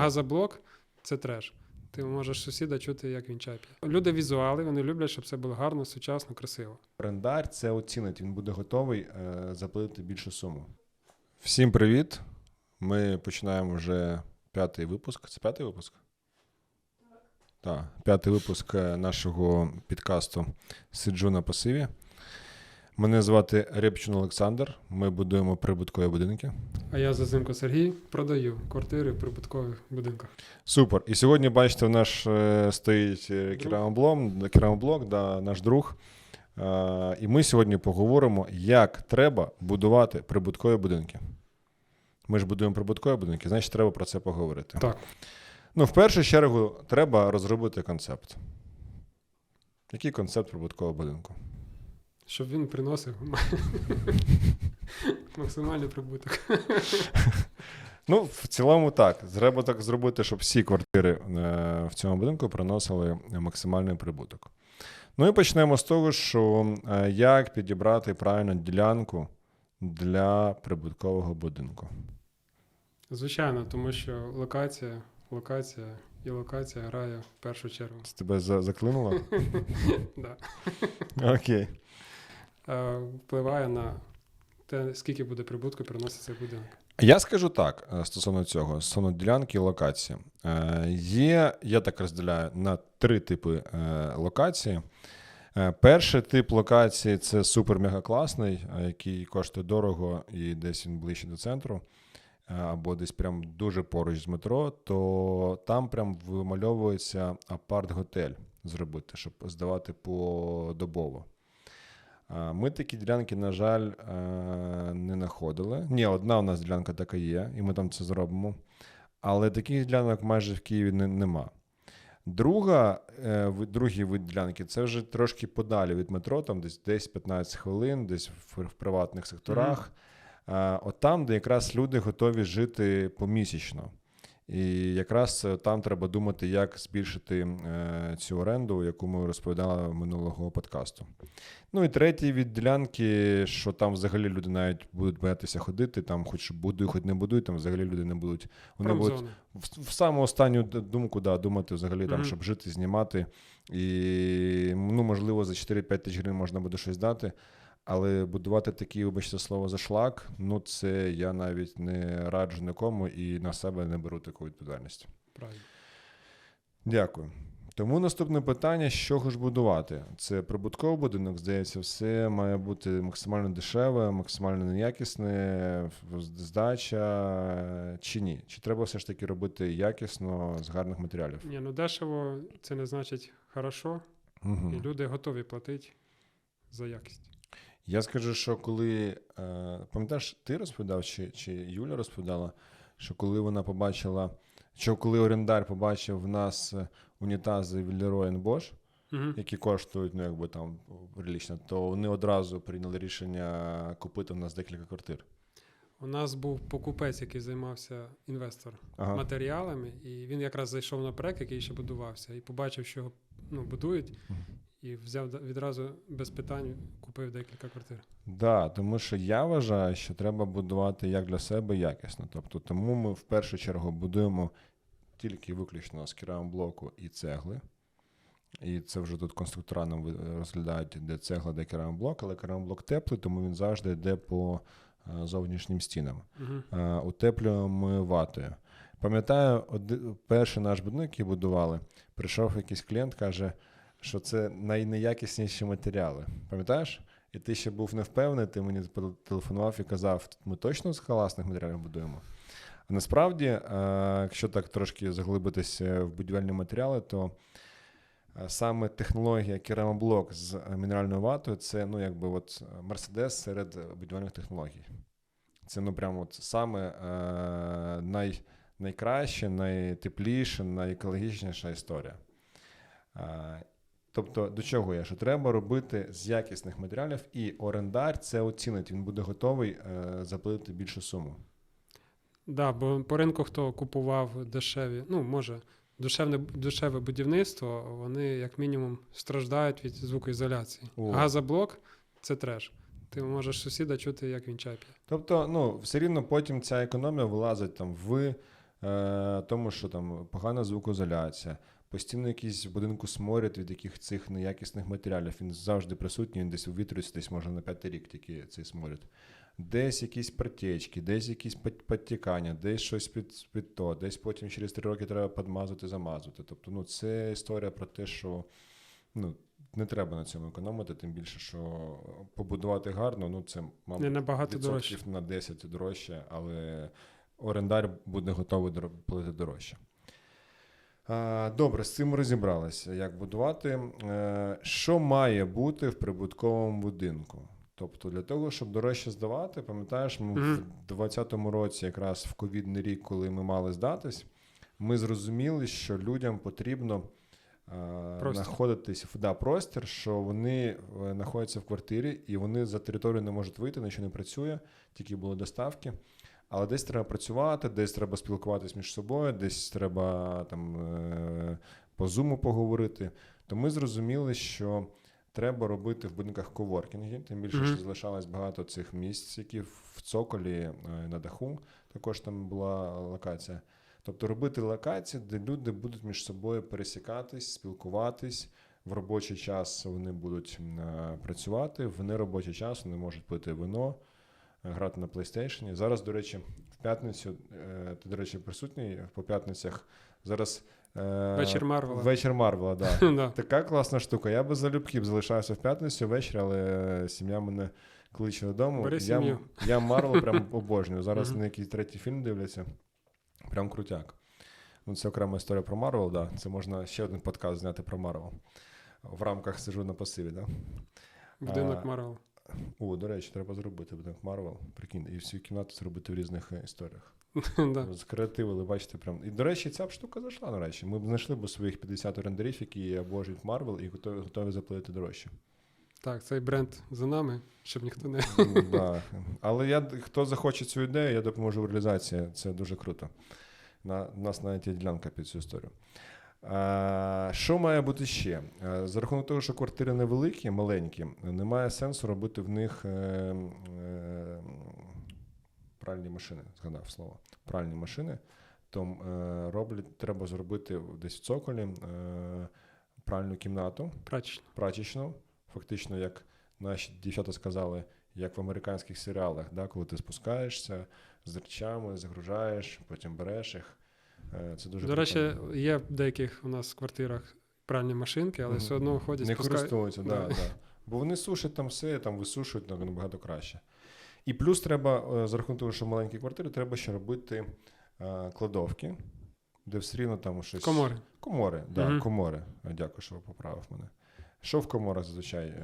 Газоблок це треш. Ти можеш сусіда чути, як він чай п'є. Люди візуали, вони люблять, щоб це було гарно, сучасно, красиво. Орендар це оцінить, він буде готовий е, заплатити більшу суму. Всім привіт! Ми починаємо вже п'ятий випуск. Це п'ятий випуск? Так, п'ятий випуск е, нашого підкасту Сиджу на пасиві. Мене звати Репчун Олександр. Ми будуємо прибуткові будинки. А я Зазимко Сергій продаю квартири в прибуткових будинках. Супер. І сьогодні, бачите, у нас е, стоїть е, керамоблок, керамоблок, да, наш друг. Е, І ми сьогодні поговоримо, як треба будувати прибуткові будинки. Ми ж будуємо прибуткові будинки, значить, треба про це поговорити. Так. Ну, в першу чергу, треба розробити концепт. Який концепт прибуткового будинку? Щоб він приносив максимальний прибуток. Ну, в цілому так. Треба так зробити, щоб всі квартири е, в цьому будинку приносили максимальний прибуток. Ну і почнемо з того, що е, як підібрати правильну ділянку для прибуткового будинку. Звичайно, тому що локація, локація і локація грає в першу чергу. Це тебе заклинуло? Да. Окей. Е, Впливає на те, скільки буде прибутку приносить цей будинок. Я скажу так е, стосовно цього, стосовно ділянки і локації. Е, Є, я так розділяю на три типи локації. Перший тип локації це супер-мега класний, е, який коштує дорого і десь він ближче до центру, або десь прям дуже поруч з метро, то там прям вимальовується апарт-готель зробити, щоб здавати подобово. Ми такі ділянки, на жаль, е, не знаходили. Ні, одна у нас ділянка така є, і ми там це зробимо. Але таких ділянок майже в Києві не, нема. Друга, е, вид- другий вид ділянки це вже трошки подалі від метро, там десь 10-15 хвилин, десь в, в приватних секторах. Е, От там, де якраз люди готові жити помісячно. І якраз е, там треба думати, як збільшити е, цю оренду, яку ми розповідали минулого подкасту. Ну і третій від ділянки, що там взагалі люди навіть будуть боятися ходити, там хоч будуй, хоч не будуй, там взагалі люди не будуть. Вони будуть в, в саму останню думку, да, думати взагалі там, Мгм. щоб жити, знімати. І ну, можливо, за 4-5 тисяч гривень можна буде щось дати. Але будувати такий, вибачте слово, зашлак, ну це я навіть не раджу нікому і на себе не беру таку відповідальність. Правильно. Дякую. Тому наступне питання: чого ж будувати? Це прибутковий будинок, здається, все має бути максимально дешеве, максимально неякісне, здача чи ні? Чи треба все ж таки робити якісно з гарних матеріалів? Ні, ну дешево це не значить хорошо, Угу. і люди готові платити за якість. Я скажу, що коли е, пам'ятаєш, ти розповідав, чи, чи Юля розповідала, що коли вона побачила, що коли орендар побачив в нас е, унітази від Leroy Bosch, Угу. які коштують, ну якби там прилічно, то вони одразу прийняли рішення купити в нас декілька квартир. У нас був покупець, який займався інвестор Ага. матеріалами, і він якраз зайшов на проект, який ще будувався, і побачив, що його ну, будують, Мгм. І взяв відразу без питань, купив декілька квартир. Да, тому що я вважаю, що треба будувати як для себе якісно. Тобто, тому ми в першу чергу будуємо тільки виключно з керамблоку і цегли. І це вже тут конструктора нам розглядають, де цегла, де керамблок, але керамблок теплий, тому він завжди йде по е, зовнішнім стінам. Е, утеплюємо ми ватою. Пам'ятаю, перший наш будинок, який будували, прийшов якийсь клієнт, каже, що це найнеякісніші матеріали. Пам'ятаєш? І ти ще був не впевнений, ти мені телефонував і казав, ми точно з класних матеріалів будуємо. А насправді, е, якщо так трошки заглибитися в будівельні матеріали, то е, саме технологія керамоблок з е, мінеральною ватою це ну, якби от Мерседес серед будівельних технологій. Це ну прямо от саме най, найкраще, найтепліше, найекологічніша історія. Тобто, до чого я? Що треба робити з якісних матеріалів, і орендар це оцінить, він буде готовий е, заплатити більшу суму. Да, бо по ринку хто купував дешеві, ну може, дешевне, дешеве будівництво, вони як мінімум страждають від звукоізоляції. О. Газоблок це треш. Ти можеш сусіда чути, як він чай п'є. Тобто, ну, все рівно потім ця економія вилазить там в е, тому, що там погана звукоізоляція, постійно якийсь в будинку сморід від яких цих неякісних матеріалів. Він завжди присутній, він десь увітрюється, десь може на п'ятий рік тільки цей сморід. Десь якісь протечки, десь якісь підтікання, десь щось під, під то, десь потім через три роки треба підмазати, замазати. Тобто, ну, це історія про те, що ну, не треба на цьому економити, тим більше, що побудувати гарно, ну це, Не мабуть, набагато дорожче. на 10 дорожче, але орендар буде готовий платити дорожче. Добре, з цим розібралися, як будувати. Е, Що має бути в прибутковому будинку? Тобто, для того, щоб дорожче здавати, пам'ятаєш, ми Мгм. в 2020 році, якраз в ковідний рік, коли ми мали здатись, ми зрозуміли, що людям потрібно е, знаходитись в да, простір, що вони е, знаходяться в квартирі і вони за територію не можуть вийти, нічого не працює, тільки були доставки. Але десь треба працювати, десь треба спілкуватись між собою, десь треба там е, по зуму поговорити. То ми зрозуміли, що треба робити в будинках коворкінги, тим більше, що залишалось багато цих місць, які в цоколі е, на даху. Також там була локація. Тобто робити локації, де люди будуть між собою пересікатись, спілкуватись. В робочий час вони будуть е, працювати, в неробочий час вони можуть пити вино, грати на PlayStation. Зараз, до речі, в п'ятницю, е, ти, до речі, присутній по п'ятницях. Зараз е, Вечір Марвела. Вечір Марвела, да. Така класна штука. Я би залюбки б залишався в п'ятницю ввечері, але сім'я мене кличе додому. Бери я, я Марвел прям обожнюю. Зараз на якийсь третій фільм дивляться. Прям крутяк. Ну, це окрема історія про Марвел, да. Це можна ще один подкаст зняти про Марвел. В рамках сижу на пасиві, да. Будинок Марвел. О, до речі, треба зробити будинок Марвел. Прикинь, і всю кімнату зробити в різних е, історіях. да. Скреативили, бачите, прям. І, до речі, ця б штука зайшла, до речі. Ми б знайшли б своїх 50 орендарів, які обожнюють Марвел і готові, готові заплатити дорожче. Так, цей бренд за нами, щоб ніхто не. М, да. Але я, хто захоче цю ідею, я допоможу в реалізації. Це дуже круто. На, у нас навіть є ділянка під цю історію. Що має бути ще? За рахунок того, що квартири невеликі, маленькі, немає сенсу робити в них е, е, пральні машини, згадав слово. Пральні машини. То е, роблять, треба зробити десь в цоколі пральну кімнату Прачечна. прачечну, фактично, як наші дівчата сказали, як в американських серіалах, да, коли ти спускаєшся з речами, загружаєш, потім береш їх. Е, Це дуже До речі, є в деяких у нас квартирах пральні машинки, але Мгм. все одно ходять, не спускають. користуються, да. Да. Бо вони сушать там все, там висушують ну, набагато краще. І плюс треба, е, за рахунок того, що маленькі квартири, треба ще робити е, кладовки, де все рівно там щось. Комори. Комори, да, Мгм. комори. Дякую, що поправив мене. Що в коморах зазвичай?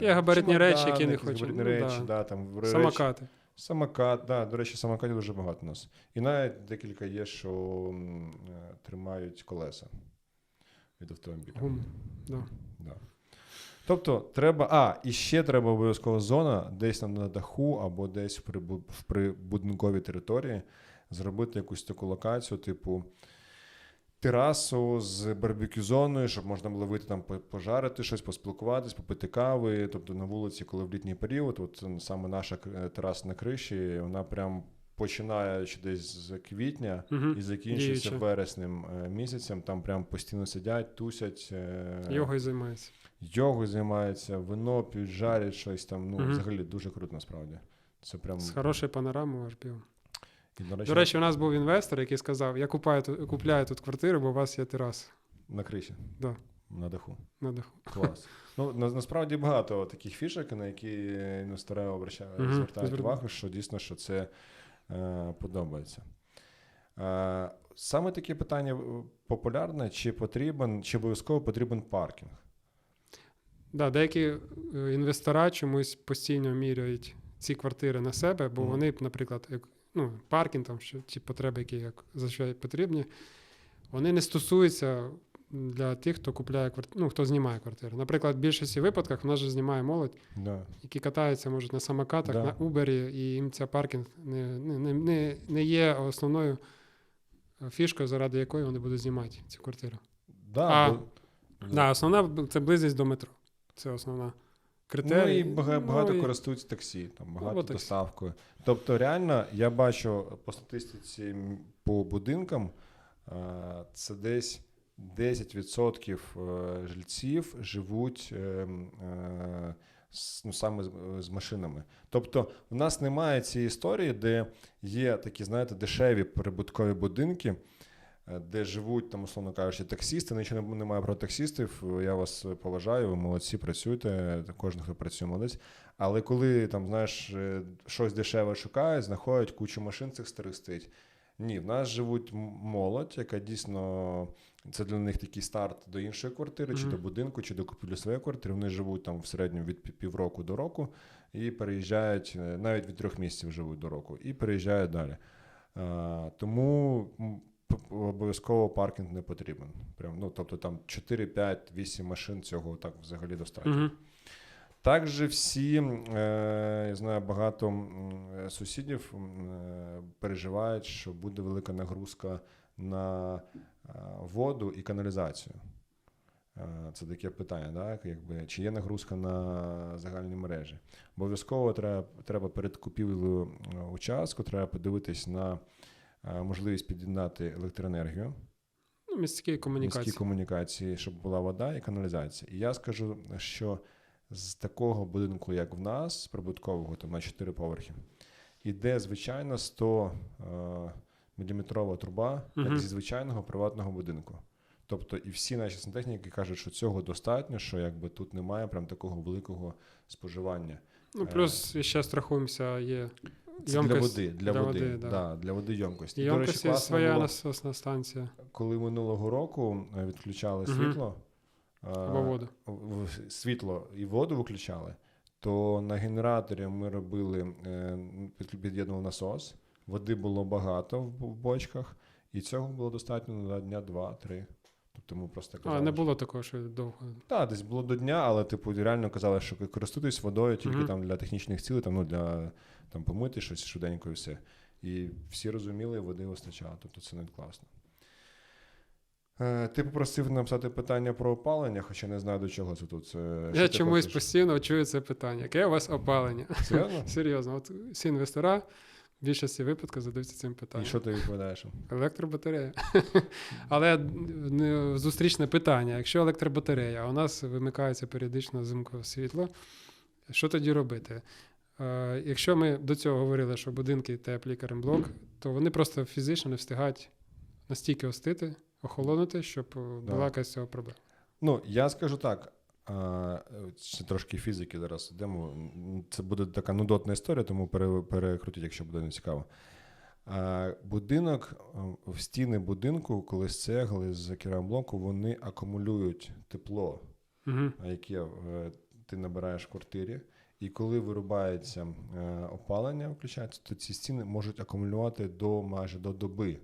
Є габаритні речі, які не хочуть. Габаритні Ну, да. да, там в речі. Самокати. Самокат, да, до речі, самокатів дуже багато у нас. І навіть декілька є, що м, е, тримають колеса від автомобіля. Гум, Да. Да. Тобто, треба. А, і ще треба обов'язково зона десь там на даху або десь в прибудинковій території зробити якусь таку локацію, типу терасу з барбекю зоною, щоб можна було вийти там пожарити щось, поспілкуватись, попити кави. Тобто на вулиці, коли в літній період, от саме наша е, тераса на криші, вона прям починаючи десь з квітня. Угу. І закінчується Діюча. вереснем е, місяцем, там прям постійно сидять, тусять, е, Йогою займається. йогою займаються, вино п'ють, жарять щось там. Ну, Мгм. взагалі дуже круто насправді. Це прям З хорошою панорамою аж пиво. І, до До речі, у нас був інвестор, який сказав: я купаю, тут- купляю тут квартиру, бо у вас є тераса на криші, Да. на даху. на даху. Клас. ну, на, насправді багато таких фішок, на які інвестори обращають, Мгм, звертають звер- увагу, що дійсно що це е, подобається. Е, саме таке питання е, популярне: чи потрібен, чи обов'язково потрібен паркінг? Да, деякі е, інвестора чомусь постійно міряють ці квартири на себе, бо Мгм. вони, наприклад, ну, паркінг, там, що ті потреби, які як зазвичай потрібні, вони не стосуються для тих, хто купляє квартиру, ну, хто знімає квартиру. Наприклад, в більшості випадках в нас же знімає молодь, Да. які катаються, може, на самокатах, Да. на Uber, і їм ця паркінг не, не, не, не, не є основною фішкою, заради якої вони будуть знімати цю квартиру. Да, А, бо- Да, основна це близькість до метро. Це основна Ну критерія. і бага- багато і- користуються таксі, там багато таксі. доставкою. Тобто, реально, я бачу по статистиці по будинкам е, це десь 10% е, жильців живуть е, ну, саме з, машинами. Тобто, в нас немає цієї історії, де є такі, знаєте, дешеві прибуткові будинки, де живуть, там, условно кажучи, таксісти. Нічого немає про таксістів. Я вас поважаю, ви молодці, працюєте. Кожен, хто працює, молодець. Але коли там, знаєш, е, щось дешеве шукають, знаходять кучу машин цих старих стоїть. Ні, в нас живуть молодь, яка дійсно це для них такий старт до іншої квартири, чи до будинку, чи до купівлі своєї квартири. Вони живуть там в середньому від півроку до року і переїжджають е, навіть від трьох місяців живуть до року і переїжджають далі. А, тому обов'язково паркінг не потрібен. Прям, ну, тобто там 4, 5, 8 машин цього так взагалі достатньо. Угу. Також всі, е, я знаю, багато е, сусідів е, переживають, що буде велика нагрузка на е, воду і каналізацію. Це таке питання, так? Якби, чи є нагрузка на загальні мережі. Обов'язково треба, треба перед купівлею участку, треба подивитись на можливість під'єднати електроенергію Ну, міські комунікації. міські комунікації, щоб була вода і каналізація. І я скажу, що з такого будинку, як в нас, прибуткового там на 4 поверхи, іде звичайно 100 е, міліметрова труба, Мгм. як зі звичайного приватного будинку. Тобто, і всі наші сантехніки кажуть, що цього достатньо, що якби тут немає прям такого великого споживання. Ну, плюс ще страхуємося, є Це для води, для, для води, води, да. да. для води ємкості. і До речі, своя було, насосна станція коли минулого року е, відключали Мгм. світло. е, або воду. світло і воду виключали, то на генераторі ми робили, е, під'єднував насос, води було багато в в бочках, і цього було достатньо на дня два-три. Тобто ми просто казали, А, не що- було такого, що довго. Так, десь було до дня, але типу реально казали, що користуйтесь водою тільки Мгм. там для технічних цілей, там, ну, для там, помити щось швиденько і все. І всі розуміли, води вистачало. Тобто це навіть класно. Е, ти попросив написати питання про опалення, хоча не знаю до чого це тут. Це, Я чомусь хочеш? постійно чую це питання. Яке у вас опалення? Серйозно? Серйозно, от всі інвестора більшості випадків задаються цим І питанням. що ти відповідаєш? Електробатарея. Але не- зустрічне питання: якщо електробатарея, а у нас вимикається періодично взимку світло, що тоді робити? Е, Якщо ми до цього говорили, що будинки теплі керамблок, то вони просто фізично не встигають настільки остити, охолонути, щоб була якась цього проблема. Ну, я скажу так. А, Це трошки фізики зараз йдемо. Це буде така нудотна історія, тому пере- перекрутіть, якщо буде не цікаво. Будинок, в стіни будинку, коли з цегли, з керамблоку, вони акумулюють тепло, Угу. яке е, ти набираєш в квартирі. І коли вирубається е, опалення, включається, то ці стіни можуть акумулювати до майже до доби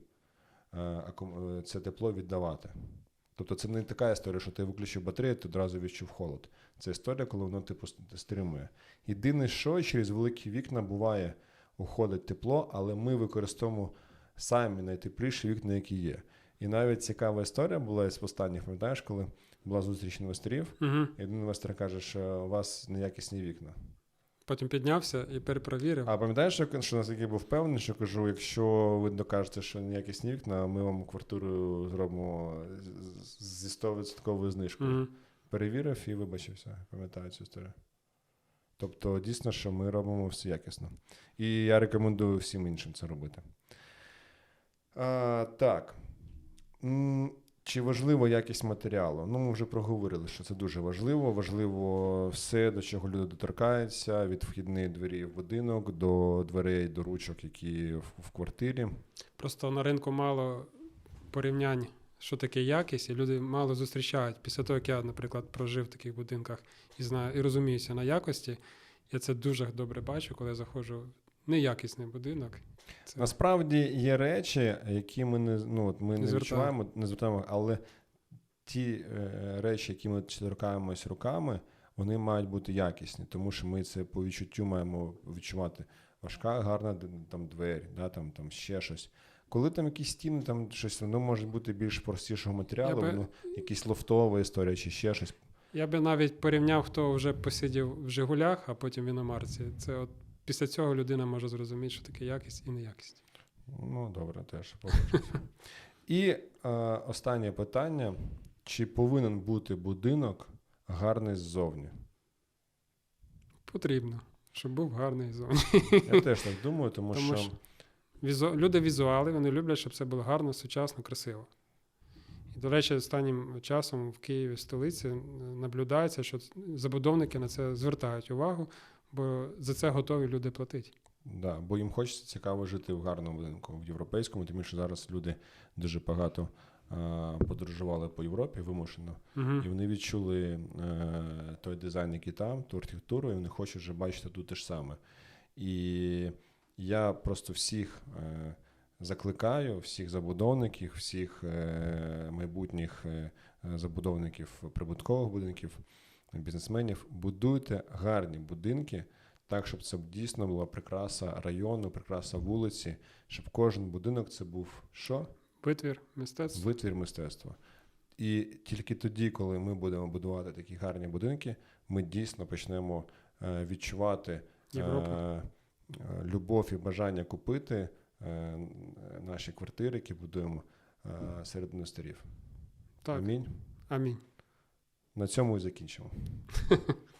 е, е, це тепло віддавати. Тобто це не така історія, що ти виключив батарею, ти одразу відчув холод. Це історія, коли воно типу ст- стримує. Єдине, що через великі вікна буває, уходить тепло, але ми використовуємо самі найтепліші вікна, які є. І навіть цікава історія була з останніх, пам'ятаєш, коли була зустріч інвесторів, Угу. і один інвестор каже, що у вас неякісні вікна. Потім піднявся і перепровірив. А пам'ятаєш, що, що наскільки був впевнений, що кажу, якщо ви докажете, що неякісні вікна, ми вам квартиру зробимо зі 100% знижкою. Угу. Перевірив і вибачився. Пам'ятаю цю історію. Тобто, дійсно, що ми робимо все якісно. І я рекомендую всім іншим це робити. А, так. Чи важлива якість матеріалу? Ну, ми вже проговорили, що це дуже важливо. Важливо все, до чого люди доторкаються, від вхідної двері в будинок до дверей, до ручок, які в, квартирі. Просто на ринку мало порівнянь, що таке якість, і люди мало зустрічають. Після того, як я, наприклад, прожив в таких будинках і знаю, і розуміюся на якості, я це дуже добре бачу, коли я заходжу неякісний будинок. Це... Насправді є речі, які ми не, ну, от ми Не не, відчуваємо, не звертаємо, але ті е, речі, які ми торкаємось руками, вони мають бути якісні, тому що ми це по відчуттю маємо відчувати. Важка, гарна там двері, да, там, там ще щось. Коли там якісь стіни, там щось воно може бути більш простішого матеріалу, би- воно якась лофтова історія чи ще щось. Я би навіть порівняв, хто вже посидів в Жигулях, а потім в іномарці. Це от після цього людина може зрозуміти, що таке якість і неякість. Ну, добре, теж погоджуюсь. І е, останнє питання: чи повинен бути будинок гарний ззовні? Потрібно, щоб був гарний зоні. Я теж так думаю, тому, Тому що Візу... Люди візуали, вони люблять, щоб це було гарно, сучасно, красиво. І, до речі, останнім часом в Києві, столиці, наблюдається, що забудовники на це звертають увагу, бо за це готові люди платити. Да, бо їм хочеться цікаво жити в гарному будинку, в європейському, тим більше зараз люди дуже багато а, подорожували по Європі вимушено, Угу. і вони відчули е, той дизайн, який там, ту архітектуру, і вони хочуть вже бачити тут те ж саме. І я просто всіх е, закликаю, всіх забудовників, всіх е, майбутніх е, забудовників прибуткових будинків, бізнесменів, будуйте гарні будинки так, щоб це дійсно була прикраса району, прикраса вулиці, щоб кожен будинок це був що? Витвір, мистецтво. Витвір мистецтва. І тільки тоді, коли ми будемо будувати такі гарні будинки, ми дійсно почнемо е, відчувати Європа. е, е, любов і бажання купити наші квартири, які будуємо серед інвесторів. Так. Амінь. Амінь. На цьому і закінчимо.